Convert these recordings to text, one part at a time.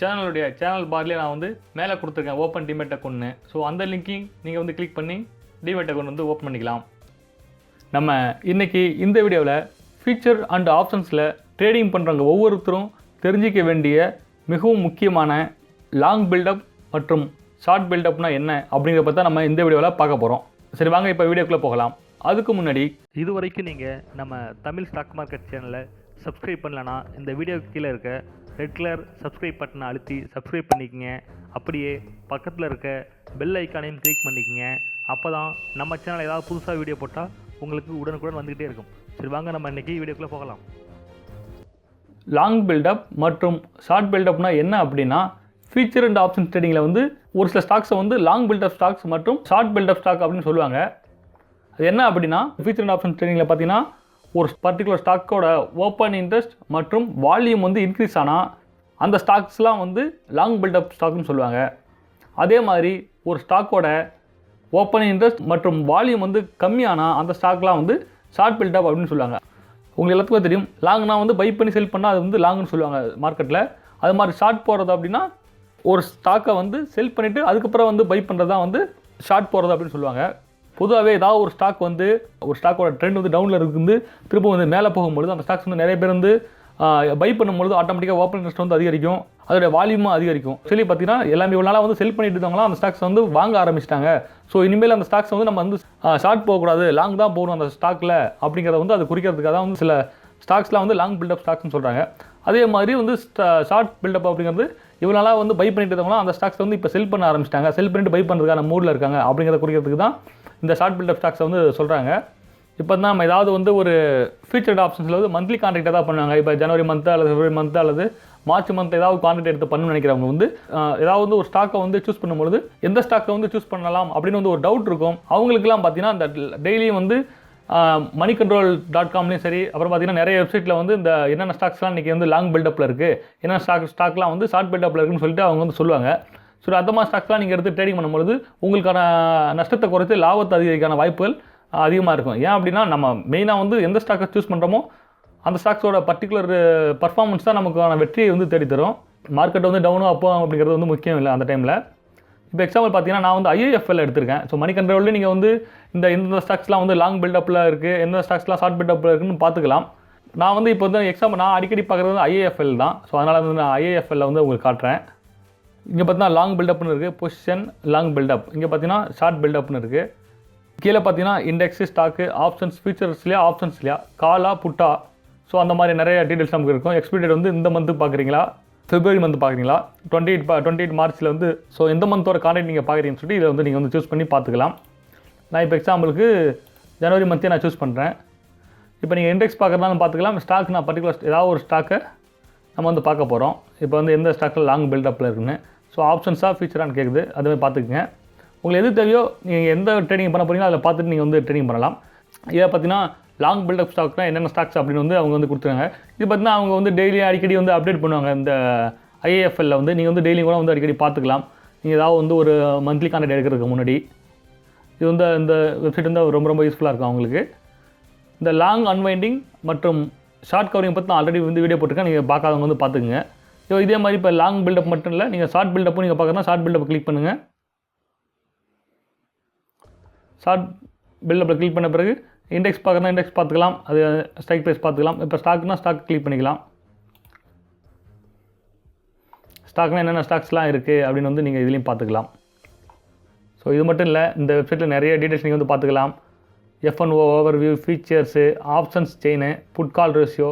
சேனலுடைய சேனல் பார்லேயே நான் வந்து மேலே கொடுத்துருக்கேன் ஓப்பன் டிமேட்டை அக்கௌண்ட்னு ஸோ அந்த லிங்க்கையும் நீங்கள் வந்து கிளிக் பண்ணி டிமேட் அக்கௌண்ட் வந்து ஓப்பன் பண்ணிக்கலாம். நம்ம இன்றைக்கி இந்த வீடியோவில் ஃபீச்சர் அண்ட் ஆப்ஷன்ஸில் ட்ரேடிங் பண்ணுறவங்க ஒவ்வொருத்தரும் தெரிஞ்சிக்க வேண்டிய மிகவும் முக்கியமான லாங் பில்டப் மற்றும் ஷார்ட் பில்டப்னா என்ன அப்படிங்கிறத பற்றி நம்ம இந்த வீடியோவில் பார்க்க போகிறோம் சரி வாங்க இப்போ வீடியோக்குள்ளே போகலாம். அதுக்கு முன்னாடி இது வரைக்கும் நீங்கள் நம்ம தமிழ் ஸ்டாக் மார்க்கெட் சேனலை சப்ஸ்கிரைப் பண்ணலனா இந்த வீடியோக்கு கீழே இருக்க ரெட் கலர் சப்ஸ்கிரைப் பட்டனை அழுத்தி சப்ஸ்கிரைப் பண்ணிக்கங்க. அப்படியே பக்கத்தில் இருக்க பெல் ஐக்கானையும் கிளிக் பண்ணிக்கங்க. அப்போ தான் நம்ம சேனல் ஏதாவது புதுசாக வீடியோ போட்டால் உங்களுக்கு உடனுக்குடன் வந்துக்கிட்டே இருக்கும். சரி வாங்க நம்ம இன்றைக்கி வீடியோக்குள்ளே போகலாம். லாங் பில்டப் மற்றும் ஷார்ட் பில்டப்னா என்ன அப்படின்னா ஃபியூச்சர் அண்ட் ஆப்ஷன் ட்ரேடிங்கில் வந்து ஒரு சில ஸ்டாக்ஸை வந்து லாங் பில்டப் ஸ்டாக்ஸ் மற்றும் ஷார்ட் பில்டப் ஸ்டாக் அப்படின்னு சொல்லுவாங்க. அது என்ன அப்படின்னா ஃபியூச்சர் அண்ட் ஆப்ஷன் ட்ரேடிங்கில் பார்த்தீங்கன்னா ஒரு பர்டிகுலர் ஸ்டாக்கோட ஓப்பன் இன்ட்ரெஸ்ட் மற்றும் வால்யூம் வந்து இன்க்ரீஸ் ஆனால் அந்த ஸ்டாக்ஸ்லாம் வந்து லாங் பில்டப் ஸ்டாக்னு சொல்லுவாங்க. அதே மாதிரி ஒரு ஸ்டாக்கோட ஓப்பன் இன்ட்ரெஸ்ட் மற்றும் வால்யூம் வந்து கம்மியானால் அந்த ஸ்டாக்லாம் வந்து ஷார்ட் பில்டப் அப்படின்னு சொல்லுவாங்க. உங்களுக்கு எல்லாத்துக்கும் தெரியும். லாங்னா வந்து பை பண்ணி செல் பண்ணால் அது வந்து லாங்னு சொல்லுவாங்க மார்க்கெட்டில் அது மாதிரி ஷார்ட் போகிறது அப்படின்னா ஒரு ஸ்டாக்கை வந்து செல் பண்ணிவிட்டு அதுக்கப்புறம் வந்து பை பண்ணுறது தான் வந்து ஷார்ட் போகிறது அப்படின்னு சொல்லுவாங்க. பொதுவாகவே ஏதாவது ஒரு ஸ்டாக் வந்து ஒரு ஸ்டாக்கோட ட்ரெண்ட் வந்து டவுனில் இருக்குது திரும்ப வந்து மேலே போகும்பொழுது அந்த ஸ்டாக்ஸ் வந்து நிறைய பேர் வந்து பை பண்ணும்பொழுது ஆட்டோமேட்டிக்காக ஓப்பன் இன்ட்ரெஸ்ட் வந்து அதிகரிக்கும். அதோடைய வால்யூமும் அதிகரிக்கும். சொல்லி பார்த்தீங்கன்னா எல்லாமே இவ்வளோ நாளாக வந்து செல் பண்ணிட்டு இருந்தவங்களாம் அந்த ஸ்டாக்ஸ் வந்து வாங்க ஆரம்பிச்சிட்டாங்க. ஸோ இனிமேல் அந்த ஸ்டாக்ஸ் வந்து நம்ம வந்து ஷார்ட் போகக்கூடாது. லாங் தான் போகணும் அந்த ஸ்டாக்கில் அப்படிங்கிறத வந்து அது குறிக்கிறதுக்காக தான் வந்து சில ஸ்டாக்ஸ்லாம் வந்து லாங் பில்டப் ஸ்டாக்ஸ்னு சொல்கிறாங்க அதே மாதிரி வந்து ஷார்ட் பில்டப் அப்படிங்கிறது இவ்வளோ நாளாக வந்து பை பண்ணிட்டு இருந்தவங்களாம் அந்த ஸ்டாக்ஸ் வந்து இப்போ செல் பண்ண ஆரம்பிச்சிட்டாங்க. செல் பண்ணிட்டு பை பண்ணுறதுக்கான மூடில் இருக்காங்க. அப்படிங்கிறத குறிக்கிறதுக்கு தான் இந்த ஷார்ட் பில்டப் ஸ்டாக்ஸை வந்து சொல்கிறாங்க இப்போ தான் நம்ம ஏதாவது வந்து ஒரு ஃபியூச்சர்ட் ஆப்ஷன்ஸில் வந்து மந்த்லி கான்ட்ராக்டாக தான் பண்ணுவாங்க. இப்போ ஜனவரி மந்த்து அல்லது பிப்ரவரி மந்த்து அல்லது மார்ச் மந்த் ஏதாவது கான்ட்ராக்ட் எடுத்து பண்ணணும்னு நினைக்கிறவங்க வந்து ஏதாவது வந்து ஒரு ஸ்டாக்கை வந்து சூஸ் பண்ணும்பொழுது எந்த ஸ்டாக்கை வந்து சூஸ் பண்ணலாம் அப்படின்னு வந்து ஒரு டவுட் இருக்கும். அவங்களுக்குலாம் பார்த்தீங்கன்னா அந்த டெய்லியும் வந்து மணி கண்ட்ரோல் டாட் காம்லேயும் சரி அப்புறம் பார்த்திங்கன்னா நிறைய வெப்சைட்டில் வந்து இந்த என்னென்ன ஸ்டாக்ஸ்லாம் இன்றைக்கி வந்து லாங் பில்டப்பில் இருக்குது என்னென்ன ஸ்டாக் ஸ்டாக்லாம் வந்து ஷார்ட் பில்டப்பில் இருக்குன்னு சொல்லிட்டு அவங்க வந்து சொல்லுவாங்க. ஸோ அந்த மாதிரி ஸ்டாக்ஸ்லாம் நீங்கள் எடுத்து ட்ரேடிங் பண்ணும்பொழுது உங்களுக்கான நஷ்டத்தை குறைத்து லாபத்தை அதிகரிக்கான வாய்ப்புகள் அதிகமாக இருக்கும். ஏன் அப்படின்னா நம்ம மெயினாக வந்து எந்த ஸ்டாக்கை சூஸ் பண்ணுறோமோ அந்த ஸ்டாக்ஸோட பர்டிகுலர் பர்ஃபார்மன்ஸ் தான் நமக்கான வெற்றியை வந்து தேடித்தரும். மார்க்கெட் வந்து டவுனும் அப்போ அப்படிங்கிறது வந்து முக்கியம் இல்லை அந்த டைமில் இப்போ எக்ஸாம்பிள் பார்த்தீங்கன்னா நான் வந்து ஐஏஎஃப்எல் எடுத்திருக்கேன். ஸோ மணி கண்ட்ரோல்ல நீங்கள் வந்து இந்த எந்தெந்த ஸ்டாக்ஸ்லாம் வந்து லாங் பில்டப்பில் இருக்குது எந்த ஸ்டாக்ஸ்லாம் ஷார்ட் பில்டப்பில் இருக்குன்னு பார்த்துக்கலாம். நான் வந்து இப்போ வந்து எக்ஸாம்பிள் நான் அடிக்கடி பார்க்குறது வந்து ஐஏஎஃப்எல் தான். ஸோ அதனால் வந்து நான் ஐஏஎஃப்எல்ல வந்து உங்களுக்கு காட்டுறேன். இங்கே பார்த்தீங்கன்னா லாங் பில்டப்னு இருக்குது பொசிஷன் லாங் பில்டப் இங்கே பார்த்தீங்கன்னா ஷார்ட் பில்டப்னு இருக்குது கீழே பார்த்தீங்கன்னா இண்டெக்ஸு ஸ்டாக்கு ஆப்ஷன்ஸ் ஃபியூச்சர்ஸ்லையா ஆப்ஷன்ஸ்லையா காலா புட்டா ஸோ அந்த மாதிரி நிறைய டீட்டெயில்ஸ் நமக்கு இருக்கும். எக்ஸ்பீரியட் வந்து இந்த மந்த்து பார்க்குறீங்களா? பிப்ரவரி மந்த் பார்க்குறீங்களா? டுவெண்ட்டி எயிட் டுவெண்ட்டி எயிட் மார்ச்சில் வந்து ஸோ எந்த மந்தோட கான்டெக்ட் நீங்கள் பார்க்குறீங்கன்னு சொல்லிட்டு இதை வந்து நீங்கள் வந்து சூஸ் பண்ணி பார்த்துக்கலாம். நான் இப்போ எக்ஸாம்பிளுக்கு ஜனவரி மந்த்தே நான் சூஸ் பண்ணுறேன் இப்போ நீங்கள் இண்டெக்ஸ் பார்க்குறதாலும் பார்த்துக்கலாம். ஸ்டாக் நான் பர்டிகுலர் ஏதாவது ஒரு ஸ்டாக்கை நம்ம வந்து பார்க்க போகிறோம் இப்போ வந்து எந்த ஸ்டாக்கில் லாங் பில்டப்பில் இருக்குன்னு. ஸோ ஆப்ஷன்ஸாக ஃபீச்சரான்னு கேட்குது அதுமாதிரி பார்த்துக்குங்க. உங்களுக்கு எது தேவையோ நீங்கள் எந்த ட்ரேடிங் பண்ண போகிறீங்களோ அதில் பார்த்துட்டு நீங்கள் வந்து ட்ரேடிங் பண்ணலாம். இதை பார்த்தீங்கன்னா லாங் பில்டப் ஸ்டாக்னா என்னென்ன ஸ்டாக்ஸ் அப்படின்னு வந்து அவங்க வந்து கொடுத்துருங்க இது பார்த்தீங்கன்னா அவங்க வந்து டெய்லி அடிக்கடி வந்து அப்டேட் பண்ணுவாங்க. இந்த ஐஏஎஃப்எல்ல வந்து நீங்கள் வந்து டெய்லி கூட வந்து அடிக்கடி பார்த்துக்கலாம். நீங்கள் ஏதாவது வந்து ஒரு மந்த்லி கான்டாக்ட் எடுக்கிறதுக்கு முன்னாடி. இது வந்து இந்த வெப்சைட் வந்து ரொம்ப ரொம்ப யூஸ்ஃபுல்லாக இருக்கும் அவங்களுக்கு. இந்த லாங் அன்வைண்டிங் மற்றும் ஷார்ட் கவரிங் பற்றி நான் ஆல்ரெடி வந்து வீடியோ போட்டிருக்கேன். நீங்கள் பார்க்காதவங்க வந்து பார்த்துக்குங்க. ஸோ இதே மாதிரி இப்போ லாங் பில்டப் மட்டும் இல்லை நீங்கள் ஷார்ட் பில்டப்பும் நீங்கள் பார்க்கறதா ஷார்ட் பில்டப் கிளிக் பண்ணுங்கள் ஷார்ட் பில்டப்பில் கிளிக் பண்ண பிறகு இண்டெக்ஸ் பார்க்கறதா இண்டெக்ஸ் பார்த்துக்கலாம். அது ஸ்ட்ரைக் ப்ரைஸ் பார்த்துக்கலாம். இப்போ ஸ்டாக்னால் ஸ்டாக் கிளிக் பண்ணிக்கலாம். ஸ்டாக்னால் என்னென்ன ஸ்டாக்ஸ்லாம் இருக்குது அப்படின்னு வந்து நீங்கள் இதுலேயும் பார்த்துக்கலாம். ஸோ இது மட்டும் இல்லை இந்த வெப்சைட்டில் நிறைய டீட்டெயில்ஸ் நீங்கள் வந்து பார்த்துக்கலாம். F and O overview features options chain put call ratio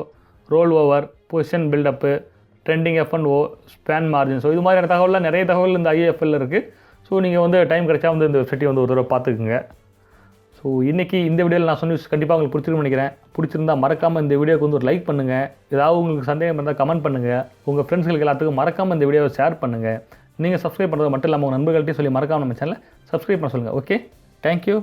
rollover position buildup trending F and O span margin so இது மாதிரியான தகவலில் நிறைய தகவல் இந்த ஐஎஃப்எல்ல இருக்குது ஸோ நீங்கள் வந்து டைம் கிடைச்சா வந்து இந்த வெப்சைட்டை வந்து ஒரு தடவை பார்த்துக்குங்க. ஸோ இன்றைக்கி இந்த வீடியோவில் நான் சொன்ன கண்டிப்பாக உங்களுக்கு பிடிச்சிருக்கும்னு நினைக்கிறேன். பிடிச்சிருந்தா மறக்காமல் இந்த வீடியோக்கு வந்து ஒரு லைக் பண்ணுங்கள் ஏதாவது உங்களுக்கு சந்தேகம் இருந்தால் கமெண்ட் பண்ணுங்கள் உங்கள் ஃப்ரெண்ட்ஸ்களுக்கு எல்லாத்துக்கும் மறக்காமல் இந்த வீடியோவை ஷேர் பண்ணுங்கள் நீங்கள் சப்ஸ்கிரைப் பண்ணுறது மட்டும் இல்லாமல் உங்கள் நண்பர்கள்ட்டையும் சொல்லி மறக்காம நம்ம சேனலை சப்ஸ்கிரைப் பண்ண சொல்லுங்கள் ஓகே தேங்க்யூ